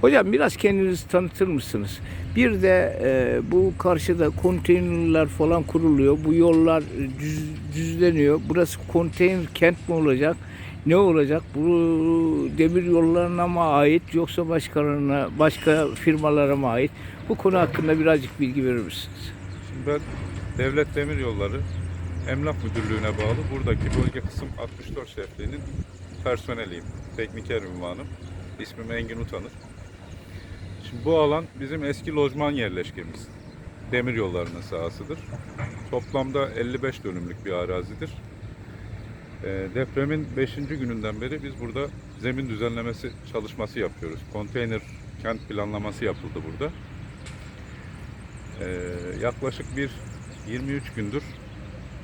Hocam biraz kendinizi tanıtır mısınız? Bir de e, bu karşıda konteynerler falan kuruluyor. Bu yollar e, düz, düzleniyor. Burası konteyner kent mi olacak? Ne olacak? Bu demir yollarına mı ait yoksa başkalarına, başka firmalara mı ait? Bu konu hakkında birazcık bilgi verir misiniz? Şimdi ben Devlet Demir Yolları Emlak Müdürlüğü'ne bağlı buradaki bölge kısım 64 şefliğinin personeliyim. Tekniker ünvanım. İsmim Engin Utanır. Şimdi bu alan bizim eski lojman yerleşkemiz. Demir yollarının sahasıdır. Toplamda 55 dönümlük bir arazidir. Ee, depremin 5. gününden beri biz burada zemin düzenlemesi çalışması yapıyoruz. Konteyner kent planlaması yapıldı burada. Ee, yaklaşık bir 23 gündür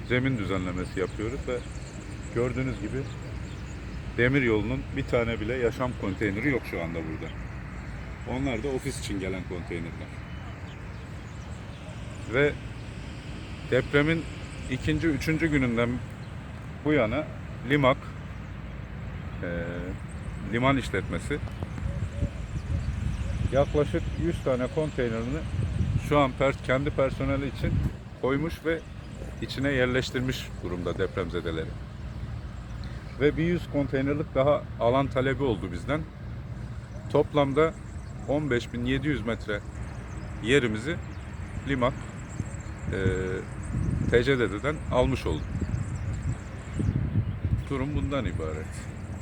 zemin düzenlemesi yapıyoruz ve gördüğünüz gibi demir yolunun bir tane bile yaşam konteyneri yok şu anda burada. Onlar da ofis için gelen konteynerler. Ve depremin ikinci, üçüncü gününden bu yana Limak eee, liman işletmesi yaklaşık 100 tane konteynerini şu an per- kendi personeli için koymuş ve içine yerleştirmiş durumda depremzedeleri. Ve bir 100 konteynerlik daha alan talebi oldu bizden. Toplamda 15.700 metre yerimizi Limak e, TCDD'den almış olduk. Durum bundan ibaret.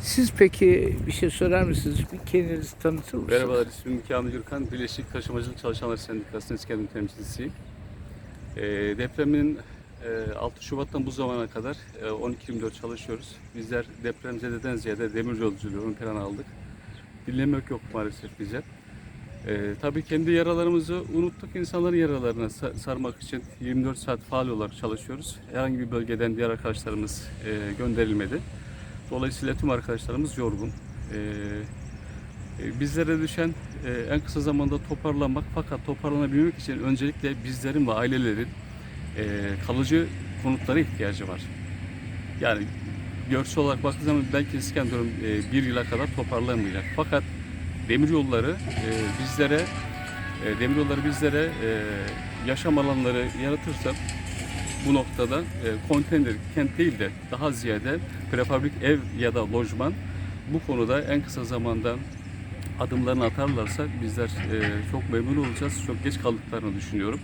Siz peki bir şey söyler misiniz? Bir kendinizi tanıtır mısınız? Merhabalar, ismim Kamil Gürkan. Birleşik Taşımacılık Çalışanlar Sendikası'nın İskenderun temsilcisiyim. E, depremin e, 6 Şubat'tan bu zamana kadar e, 12-24 çalışıyoruz. Bizler depremzededen ziyade demir yolculuğu ön plana aldık. Dinlemek yok maalesef bize. E, tabii kendi yaralarımızı unuttuk. İnsanların yaralarına sa- sarmak için 24 saat faal olarak çalışıyoruz. Herhangi bir bölgeden diğer arkadaşlarımız e, gönderilmedi. Dolayısıyla tüm arkadaşlarımız yorgun. E, e, Bizlere düşen e, en kısa zamanda toparlanmak fakat toparlanabilmek için öncelikle bizlerin ve ailelerin e, kalıcı konutlara ihtiyacı var. Yani görsel olarak baktığı zaman belki İskenderun e, bir yıla kadar toparlanmayacak. Fakat demiryolları e, bizlere e, demiryolları bizlere e, yaşam alanları yaratırsa bu noktada e, konteyner kent değil de daha ziyade prefabrik ev ya da lojman bu konuda en kısa zamanda adımlarını atarlarsa bizler e, çok memnun olacağız. Çok geç kaldıklarını düşünüyorum.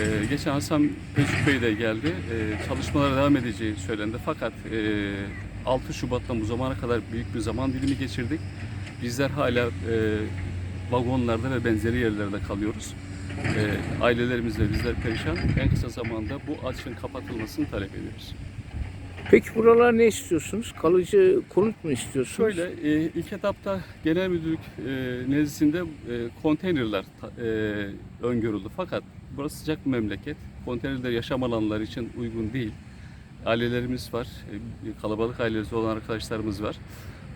E, geçen Hasan Tecrübe Bey de geldi. E, çalışmalara devam edeceği söylendi. Fakat e, 6 Şubat'tan bu zamana kadar büyük bir zaman dilimi geçirdik. Bizler hala e, vagonlarda ve benzeri yerlerde kalıyoruz. E, ailelerimiz ve bizler perişan. En kısa zamanda bu açığın kapatılmasını talep ediyoruz. Peki buralar ne istiyorsunuz? Kalıcı konut mu istiyorsunuz? Şöyle e, ilk etapta genel müdürlük e, nezdinde e, konteynerler e, öngörüldü. Fakat burası sıcak bir memleket. Konteynerler yaşam alanları için uygun değil. Ailelerimiz var. e, kalabalık ailesi olan arkadaşlarımız var.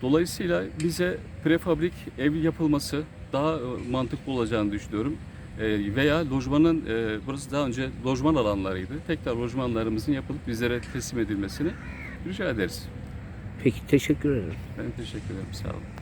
Dolayısıyla bize prefabrik ev yapılması daha e, mantıklı olacağını düşünüyorum. E, veya lojmanın, e, burası daha önce lojman alanlarıydı. Tekrar lojmanlarımızın yapılıp bizlere teslim edilmesini rica ederiz. Peki teşekkür ederim. Ben teşekkür ederim. Sağ olun.